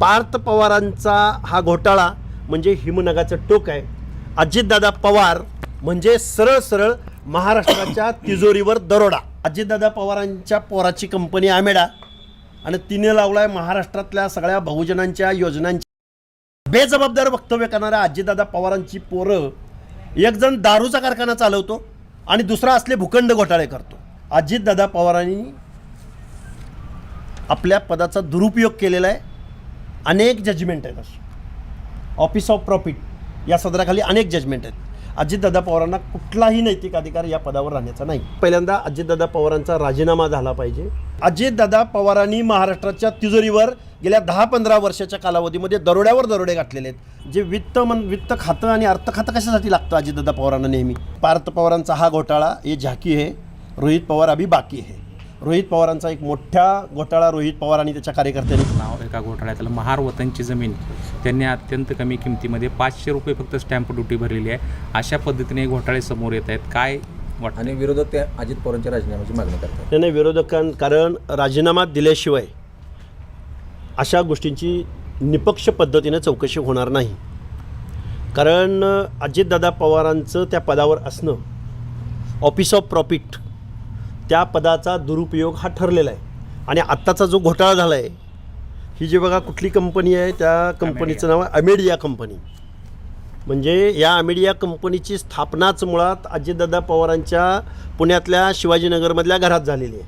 पार्थ पवारांचा हा घोटाळा म्हणजे हिमनगाचं टोक आहे. अजितदादा पवार म्हणजे सरळ सरळ महाराष्ट्राच्या तिजोरीवर दरोडा. अजितदादा पवारांच्या पोराची कंपनी आमेडा आणि तिने लावलाय महाराष्ट्रातल्या सगळ्या बहुजनांच्या योजनांच्या बेजबाबदार वक्तव्य करणाऱ्या अजितदादा पवारांची पोरं एक जण दारूचा कारखाना चालवतो आणि दुसरा असले भूखंड घोटाळे करतो. अजितदादा पवारांनी आपल्या पदाचा दुरुपयोग केलेला आहे. अनेक जजमेंट आहेत अशी ऑफिस ऑफ प्रॉफिट या सदराखाली अनेक जजमेंट आहेत. अजितदादा पवारांना कुठलाही नैतिक अधिकार या पदावर राहण्याचा नाही. पहिल्यांदा अजितदादा पवारांचा राजीनामा झाला पाहिजे. अजितदादा पवारांनी महाराष्ट्राच्या तिजोरीवर गेल्या दहा पंधरा वर्षाच्या कालावधीमध्ये दरोड्यावर दरोडे गाठलेले आहेत. जे वित्त मन वित्त खातं आणि अर्थ खातं कशासाठी लागतं अजितदादा पवारांना नेहमी? पार्थ पवारांचा हा घोटाळा हे झाकी आहे. रोहित पवार अभि बाकी आहे. रोहित पवारांचा एक मोठा घोटाळा रोहित पवार आणि त्याच्या कार्यकर्त्यांनी. नाव एका घोटाळ्यातलं महार वतनची जमीन. त्यांनी अत्यंत कमी किमतीमध्ये पाचशे रुपये फक्त स्टॅम्प ड्युटी भरलेली आहे. अशा पद्धतीने हे घोटाळे समोर येत आहेत. काय वाटतं आणि विरोधक त्या अजित पवारांच्या राजीनाम्याची मागणी करतात. त्याने विरोधकां कारण राजीनामा दिल्याशिवाय अशा गोष्टींची निपक्ष पद्धतीने चौकशी होणार नाही. कारण अजितदादा पवारांचं त्या पदावर असणं ऑफिस ऑफ प्रॉफिट त्या पदाचा दुरुपयोग हा ठरलेला आहे. आणि आत्ताचा जो घोटाळा झाला आहे ही जी बघा कुठली कंपनी आहे त्या कंपनीचं नाव आहे अमेडिया कंपनी. म्हणजे या अमेडिया कंपनीची स्थापनाच मुळात अजितदादा पवारांच्या पुण्यातल्या शिवाजीनगरमधल्या घरात झालेली आहे.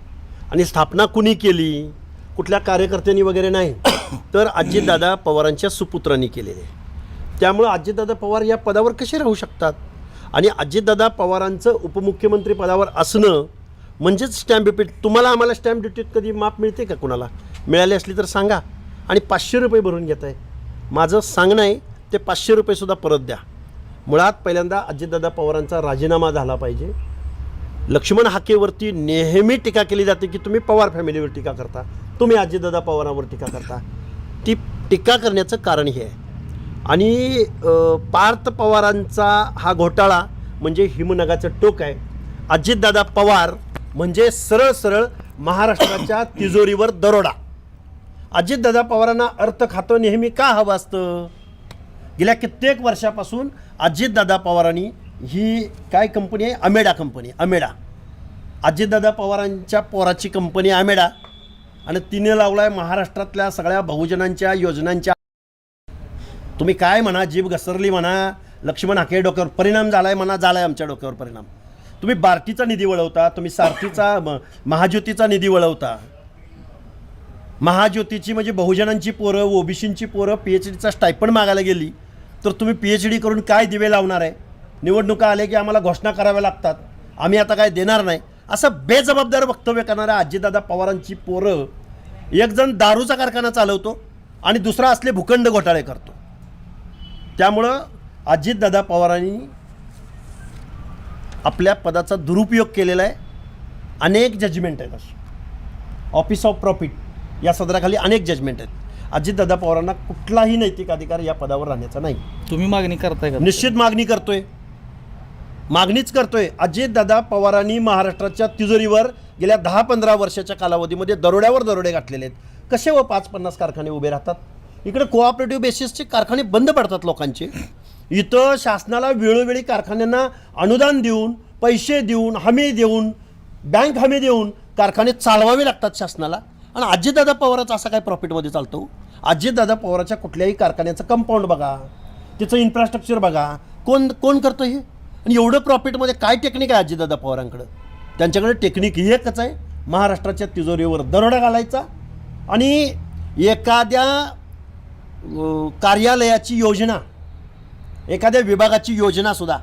आणि स्थापना कुणी केली? कुठल्या कार्यकर्त्यांनी वगैरे नाही. तर अजितदादा पवारांच्या सुपुत्रांनी केलेली आहे. त्यामुळं अजितदादा पवार या पदावर कसे राहू शकतात? आणि अजितदादा पवारांचं उपमुख्यमंत्री पदावर असणं म्हणजेच स्टॅम्प ड्युटी तुम्हाला आम्हाला स्टॅम्प ड्युटीत कधी माप मिळते का कुणाला? मिळाली असली तर सांगा. आणि पाचशे रुपये भरून घेत आहे. माझं सांगणं आहे ते पाचशे रुपयेसुद्धा परत द्या. मुळात पहिल्यांदा अजितदादा पवारांचा राजीनामा झाला पाहिजे. लक्ष्मण हाकेवरती नेहमी टीका केली जाते की तुम्ही पवार फॅमिलीवर टीका करता. तुम्ही अजितदादा पवारांवर टीका करता. ती टीका करण्याचं कारण हे आहे. आणि पार्थ पवारांचा हा घोटाळा म्हणजे हिमनगाचं टोक आहे. अजितदादा पवार म्हणजे सरळ सरळ महाराष्ट्राच्या तिजोरीवर दरोडा. अजितदादा पवारांना अर्थ खातं नेहमी का हवं असतं? गेल्या कित्येक वर्षापासून अजितदादा पवारांनी ही काय कंपनी आहे? अमेडा कंपनी अमेडा. अजितदादा पवारांच्या पोराची कंपनी अमेडा. आणि तिने लावलाय महाराष्ट्रातल्या सगळ्या बहुजनांच्या योजनांच्या. तुम्ही काय म्हणा जीभ घसरली म्हणा लक्ष्मण हाके डोक्यावर परिणाम झालाय म्हणा झालाय आमच्या डोक्यावर परिणाम. तुम्ही बार्टीचा निधी वळवता तुम्ही सारथीचा म- महाज्योतीचा निधी वळवता. महाज्योतीची म्हणजे बहुजनांची पोरं ओबीसींची पोरं पी एच डीचा स्टायपंड मागायला गेली तर तुम्ही पी एच डी करून काय दिवे लावणार आहे? निवडणुका आले की आम्हाला घोषणा कराव्या लागतात. आम्ही आता काय देणार नाही. असं बेजबाबदार वक्तव्य करणाऱ्या आजीदादा पवारांची पोरं एक जण दारूचा कारखाना चालवतो आणि दुसरा असले भूखंड घोटाळे करतो. त्यामुळं अजितदादा पवारांनी आपल्या पदाचा दुरुपयोग केलेला आहे. अनेक जजमेंट आहेत अशी ऑफिस ऑफ प्रॉफिट या सदराखाली अनेक जजमेंट आहेत. अजितदादा पवारांना कुठलाही नैतिक अधिकार या पदावर राहण्याचा नाही. तुम्ही मागणी करताय का? निश्चित मागणी करतोय. मागणीच करतोय. अजितदादा पवारांनी महाराष्ट्राच्या तिजोरीवर गेल्या दहा पंधरा वर्षाच्या कालावधीमध्ये दरोड्यावर दरोडे गाठलेले आहेत. कसे व पाच पन्नास कारखाने उभे राहतात? इकडे कोऑपरेटिव्ह बेसिसचे कारखाने बंद पडतात लोकांचे. इथं शासनाला वेळोवेळी कारखान्यांना अनुदान देऊन पैसे देऊन हमी देऊन बँक हमी देऊन कारखाने चालवावे लागतात शासनाला. आणि अजितदादा पवाराचा असा काय प्रॉफिटमध्ये चालतो हो? अजितदादा पवाराच्या कुठल्याही कारखान्याचं कंपाऊंड बघा तिचं इन्फ्रास्ट्रक्चर बघा कोण कोण करतं हे? आणि एवढं प्रॉफिटमध्ये काय टेक्निक आहे अजितदादा पवारांकडं? त्यांच्याकडे टेक्निक ही एकच आहे महाराष्ट्राच्या तिजोरीवर दरोडा घालायचा आणि एखाद्या कार्यालयाची योजना एखाद्या विभागाची योजना सुद्धा.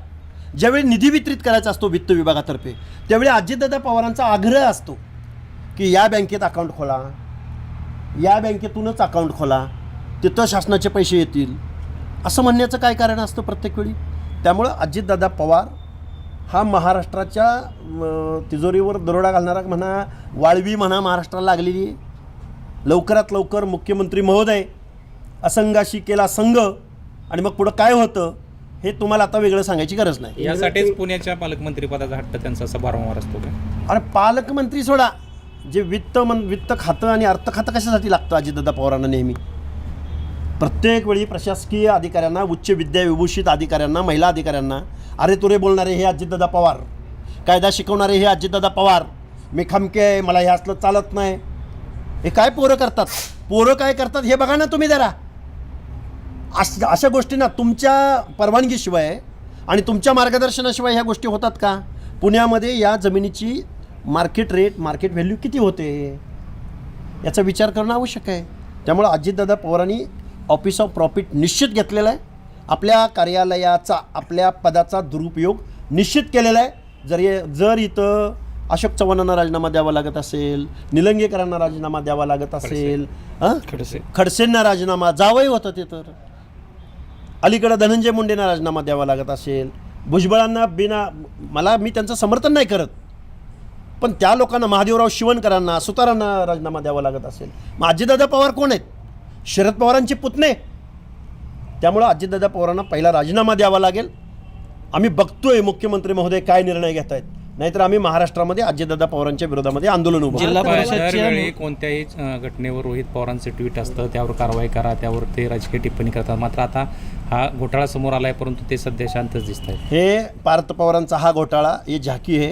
ज्यावेळी निधी वितरित करायचा असतो वित्त विभागातर्फे त्यावेळी अजितदादा पवारांचा आग्रह असतो की या बँकेत अकाउंट खोला. या बँकेतूनच अकाउंट खोला. तिथं शासनाचे पैसे येतील. असं म्हणण्याचं काय कारण असतं प्रत्येक वेळी? त्यामुळं अजितदादा पवार हा महाराष्ट्राच्या तिजोरीवर दरोडा घालणारा म्हणा वाळवी म्हणा महाराष्ट्राला लागलेली लवकरात लवकर मुख्यमंत्री महोदय असंघाशी केला संघ आणि मग पुढं काय होतं हे तुम्हाला आता वेगळं सांगायची गरज नाही. यासाठीच पुण्याच्या पालकमंत्री पदाचा हट्ट त्यांचा असा वारंवार असतो का? अरे पालकमंत्री सोडा. जे वित्त मन वित्त खातं आणि अर्थ खातं कशासाठी लागतं अजितदादा पवारांना नेहमी? प्रत्येक वेळी प्रशासकीय अधिकाऱ्यांना उच्च विद्याविभूषित अधिकाऱ्यांना महिला अधिकाऱ्यांना अरे तुरे बोलणारे हे अजितदादा पवार कायदा शिकवणारे हे अजितदादा पवार मी खमके आहे मला हे असलं चालत नाही. हे काय पोरं करतात? पोरं काय करतात हे बघा ना तुम्ही जरा. अश अशा गोष्टी ना तुमच्या परवानगीशिवाय आणि तुमच्या मार्गदर्शनाशिवाय ह्या गोष्टी होतात का? पुण्यामध्ये या जमिनीची मार्केट रेट मार्केट व्हॅल्यू किती होते? याचा विचार करणं आवश्यक आहे. त्यामुळे अजितदादा पवारांनी ऑफिस ऑफ प्रॉफिट निश्चित घेतलेला आहे. आपल्या कार्यालयाचा आपल्या पदाचा दुरुपयोग निश्चित केलेला आहे. जर ये जर इथं अशोक चव्हाणांना राजीनामा द्यावा लागत असेल निलंगेकरांना राजीनामा द्यावा लागत असेल खडसे. खडसेंना राजीनामा जावंही होतं ते तर. अलीकडं धनंजय मुंडेंना राजीनामा द्यावा लागत असेल भुजबळांना बिना मला मी त्यांचं समर्थन नाही करत. पण त्या लोकांना महादेवराव शिवणकरांना सुतारांना राजीनामा द्यावा लागत असेल. मग अजितदादा पवार कोण आहेत? शरद पवारांचे पुतणे. त्यामुळं अजितदादा पवारांना पहिला राजीनामा द्यावा लागेल. आम्ही बघतोय मुख्यमंत्री महोदय काय निर्णय घेत आहेत नाहीतर आम्ही महाराष्ट्रामध्ये अजितदादा पवारांच्या विरोधामध्ये आंदोलन उभं. जिल्हा पण परिषदचे दरवेळी कोणत्याही घटनेवर रोहित पवारांचं ट्विट असतं त्यावर कारवाई करा त्यावर ते राजकीय टिप्पणी करतात. मात्र आता हा घोटाळा समोर आलाय परंतु ते सध्या शांतच दिसत आहेत हे पार्थ पवारांचा हा घोटाळा ये झाकी है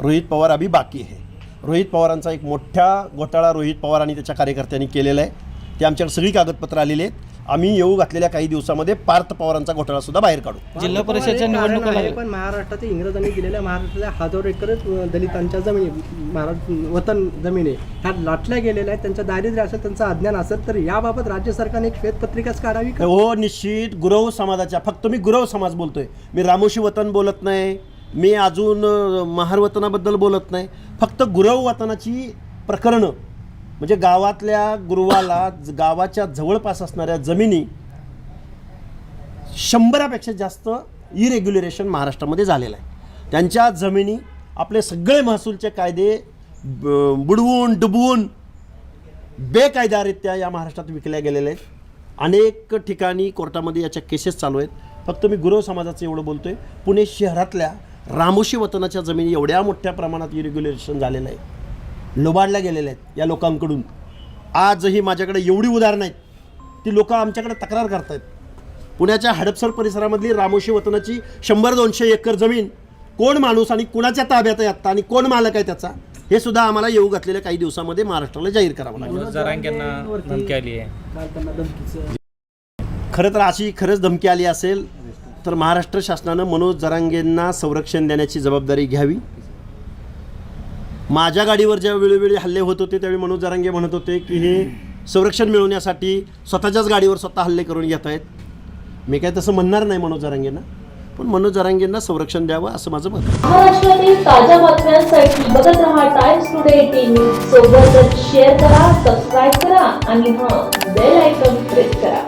रोहित पवार अभी बाकी है रोहित पवारांचा एक मोठा घोटाळा रोहित पवार आणि त्याच्या कार्यकर्त्यांनी केलेला आहे. ते आमच्याकडे सगळी कागदपत्रं आलेली आहेत. आम्ही येऊ घातलेल्या काही दिवसामध्ये पार्थ पवारांचा घोटाळा सुद्धा बाहेर काढू. जिल्हा परिषदच्या निवडणुका लागल्या. पण महाराष्ट्रातील इंग्रजांनी दिलेल्या महाराष्ट्रातल्या हजारो एकरच अं, दलितांच्या जमिनी महाराष्ट्र वतन जमिनी ह्या लाटल्या गेलेल्या आहेत. त्यांचं दारिद्र्य असेल त्यांचं अज्ञान असेल तर याबाबत राज्य सरकारने एक श्वेतपत्रिकाच काढावी का? हो निश्चित. गुरव समाजाच्या फक्त मी गुरव समाज बोलतोय. मी रामोशी वतन बोलत नाही. मी अजून अ, महार वतनाबद्दल बोलत नाही. फक्त गुरव वतनाची प्रकरणं म्हणजे गावातल्या गुरुवाला ज- गावाच्या जवळपास असणाऱ्या जमिनी शंभरापेक्षा जास्त इरेग्युलरेशन महाराष्ट्रामध्ये झालेलं आहे. त्यांच्या जमिनी आपले सगळे महसूलचे कायदे ब- बुडवून डुबवून बेकायदारित्या या महाराष्ट्रात विकल्या गेलेल्या आहेत. अनेक ठिकाणी कोर्टामध्ये याच्या केसेस चालू आहेत. फक्त मी गुरव समाजाचं एवढं बोलतो आहे पुणे शहरातल्या रामोशी वतनाच्या जमिनी एवढ्या मोठ्या प्रमाणात इरेग्युलेशन झालेलं आहे. लोबाडल्या गेलेल्या आहेत या लोकांकडून. आजही माझ्याकडे एवढी उदाहरणं आहेत ती लोक आमच्याकडे तक्रार करतायत. पुण्याच्या हडपसर परिसरामधली रामोशी वतनाची शंभर दोनशे एकर जमीन कोण माणूस आणि कुणाच्या ताब्यात आहे आत्ता आणि कोण मालक आहे त्याचा हे सुद्धा आम्हाला येऊ घातलेल्या काही दिवसामध्ये महाराष्ट्राला जाहीर करावं लागेल. खरं तर अशी खरंच धमकी आली असेल तर महाराष्ट्र शासनानं मनोज जरांगेंना संरक्षण देण्याची जबाबदारी घ्यावी. माझ्या गाडीवर ज्या वेळोवेळी हल्ले होत होते त्यावेळी मनोज जरांगे म्हणत होते की हे संरक्षण मिळवण्यासाठी स्वतःच्याच गाडीवर स्वतः हल्ले करून घेत आहेत. मी काय तसं म्हणणार नाही मनोज जरांगेंना पण मनोज जरांगेंना संरक्षण द्यावं असं माझं मत महाराष्ट्रातील ताज्या बातम्यांसाठी बघत टाइम्स टुडे टीव्ही सोबतच शेअर करा सबस्क्राईब करा आणि हां बेल आयकॉन प्रेस करा.